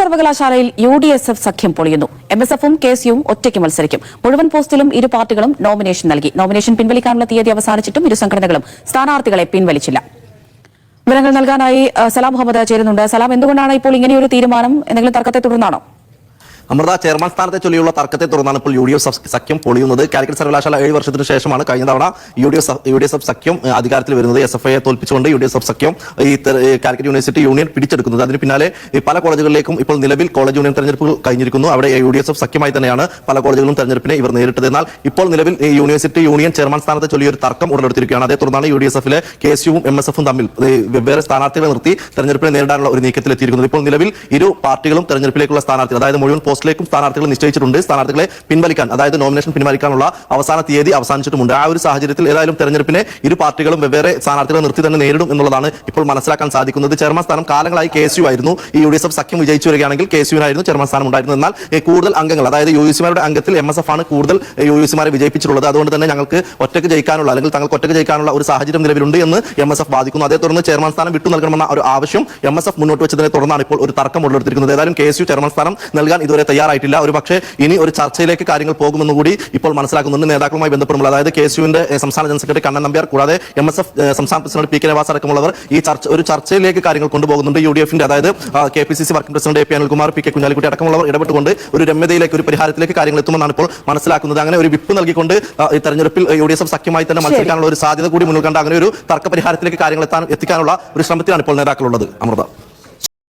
സർവകലാശാലയിൽ U D S F സഖ്യം പൊളിയുന്നു. എം എസ് എഫും കെ സിയും ഒറ്റയ്ക്ക് മത്സരിക്കും. മുഴുവൻ പോസ്റ്റിലും ഇരു പാർട്ടികളും നോമിനേഷൻ നൽകി. നോമിനേഷൻ പിൻവലിക്കാനുള്ള തീയതി അവസാനിച്ചിട്ടും ഇരു സംഘടനകളും സ്ഥാനാർത്ഥികളെ പിൻവലിച്ചില്ല. വിവരങ്ങൾ നൽകാനായി സലാം മുഹമ്മദ് ചേരുന്നുണ്ട്. സലാം എന്തുകൊണ്ടാണ് ഇപ്പോൾ ഇങ്ങനെയൊരു തീരുമാനം എന്തെങ്കിലും തർക്കത്തെ തുടർന്നാണോ? അമൃത ചെയർമാൻ സ്ഥാനത്തെ ചൊല്ലിയുള്ള തർക്കത്തെ തുടർന്നാണ് ഇപ്പോൾ യു ഡി എഫ് സഖ്യം പൊളിയുന്നത്. കാലിക്കറ്റ് സർവകലാശാല ഏഴ് വർഷത്തിന് ശേഷമാണ് കഴിഞ്ഞ തവണ U D F U D F സഖ്യം അധികാരത്തിൽ വരുന്നത്. എസ് എഫ് ഐയെ തോൽപ്പിച്ചുകൊണ്ട് യു ഡി എഫ് സഖ്യം ഈ കാലിക്കറ്റ് യൂണിവേഴ്സിറ്റി യൂണിയൻ പിടിച്ചെടുക്കുന്നത്. അതിന് പിന്നാലെ പല കോളേജുകളിലേക്കും ഇപ്പോൾ നിലവിൽ കോളേജ് യൂണിയൻ തെരഞ്ഞെടുപ്പ് കഴിഞ്ഞിരിക്കുന്നു. അവിടെ യു ഡി എഫ് സഖ്യമായി തന്നെയാണ് പല കോളേജുകളും തെരഞ്ഞെടുപ്പിനെ ഇവർ നേരിട്ടത്. എന്നാൽ ഇപ്പോൾ നിലവിൽ യൂണിവേഴ്സിറ്റി യൂണിയൻ ചെയർമാൻ സ്ഥാനത്തെ ചൊല്ലിയ ഒരു തർക്കം ഉടലെടുത്തിരിക്കുകയാണ്. അതേ തുടർന്നാണ് യു ഡി എസ് എഫിലെ കെ എസ് യുവും എം എസ് എഫും തമ്മിൽ വെവ്വേറെ സ്ഥാനാർത്ഥികളെ നിർത്തി തെരഞ്ഞെടുപ്പിനെ നേരിടാനുള്ള ഒരു നീക്കത്തിലെത്തിയിരിക്കുന്നത്. ഇപ്പോൾ നിലവിൽ ഇരു പാർട്ടികളും തെരഞ്ഞെടുപ്പിലേക്കുള്ള സ്ഥാനാർത്ഥികൾ അതായത് മുഴുവൻ പോസ്റ്റിലേക്കും സ്ഥാനാർത്ഥികൾ നിശ്ചയിച്ചിട്ടുണ്ട്. സ്ഥാനാർത്ഥികളെ പിൻവലിക്കാൻ അതായത് നോമിനേഷൻ പിൻവലിക്കാനുള്ള അവസാന തീയതി അവസാനിച്ചിട്ടുമുണ്ട്. ആ ഒരു സാഹചര്യത്തിൽ ഏതായാലും തെരഞ്ഞെടുപ്പിനെ ഇരു പാർട്ടികളും വെവ്വേറെ സ്ഥാനാർത്ഥികളെ നിർത്തി തന്നെ നേരിടും എന്നുള്ളതാണ് ഇപ്പോൾ മനസ്സിലാക്കാൻ സാധിക്കുന്നത്. ചെയർമാൻ സ്ഥാനം കാലങ്ങളായി കെ ആയിരുന്നു. ഈ യു സഖ്യം വിജയിച്ചു വരികയാണെങ്കിൽ കെ എസ് ചെയർമാൻ സ്ഥാനം ഉണ്ടായിരുന്നത് എന്നാൽ കൂടുതൽ അംഗങ്ങൾ അതായത് യു അംഗത്തിൽ എം എസ് ആണ് കൂടുതൽ യു സിമാരെ വിജയിപ്പിച്ചിട്ടുള്ളത്. അതുകൊണ്ട് തന്നെ ഞങ്ങൾക്ക് ഒറ്റയ്ക്ക് ജയിക്കാനുള്ള അല്ലെങ്കിൽ തങ്ങൾക്ക് ഒറ്റയ്ക്ക് ജയിക്കാനുള്ള ഒരു സാഹചര്യം നിലവിലുണ്ട് എന്ന് എം എസ് എഫ് വാദിക്കുന്നു. അതേ തുടർന്ന് ചെയർമാൻ സ്ഥാനം വിട്ടു നൽകണമെന്ന ഒരു ആവശ്യം എം എസ് എഫ് മുന്നോട്ട് വെച്ചതിനെ തുടർന്നാണ് ഇപ്പോൾ ഒരു തർക്കം ഉള്ളെടുത്തിരിക്കുന്നത് ഏതായാലും കെ എസ് യു ചെയർമാൻ സ്ഥാനം നൽകാൻ ഇതുവരെ തയ്യാറായിട്ടില്ല. ഒരു പക്ഷേ ഇനി ഒരു ചർച്ചയിലേക്ക് കാര്യങ്ങൾ പോകുമെന്ന് കൂടി ഇപ്പോൾ മനസ്സിലാക്കുന്നുണ്ട് നേതാക്കളുമായി ബന്ധപ്പെടുമ്പോൾ. അതായത് കെ സിയുവിന്റെ സംസ്ഥാന ജനറൽ സെക്രട്ടറി കണ്ണൻ നമ്പ്യാർ കൂടാതെ എം എസ് എഫ് സംസ്ഥാന പ്രസിഡന്റ് പി കെ നവാസ് അടക്കമുള്ളവർ ഈ ചർച്ച ഒരു ചർച്ചയിലേക്ക് കാര്യങ്ങൾ കൊണ്ടുപോകുന്നുണ്ട്. യു ഡി എഫിന്റെ അതായത് K P C C working president A P Anilkumar P K Kunhalikutty അടക്കമുള്ളവർ ഇടപെട്ടുകൊണ്ട് ഒരു രമ്യതയിലേക്ക് ഒരു പരിഹാരത്തിലേക്ക് കാര്യങ്ങൾ എത്തുമെന്നാണ് ഇപ്പോൾ മനസ്സിലാക്കുന്നത്. അങ്ങനെ ഒരു വിപ്പ് നൽകിക്കൊണ്ട് ഈ തെരഞ്ഞെടുപ്പിൽ യു ഡി എഫ് സഖ്യമായി തന്നെ മത്സരിക്കാനുള്ള ഒരു സാധ്യത കൂടി മുന്നിൽ കണ്ട അങ്ങനെ ഒരു തർക്ക പരിഹാരത്തിലേക്ക് കാര്യങ്ങൾ എത്താൻ എത്തിക്കാനുള്ള ഒരു ശ്രമത്തിലാണ് ഇപ്പോൾ നേതാക്കളുള്ളത്. അമൃത.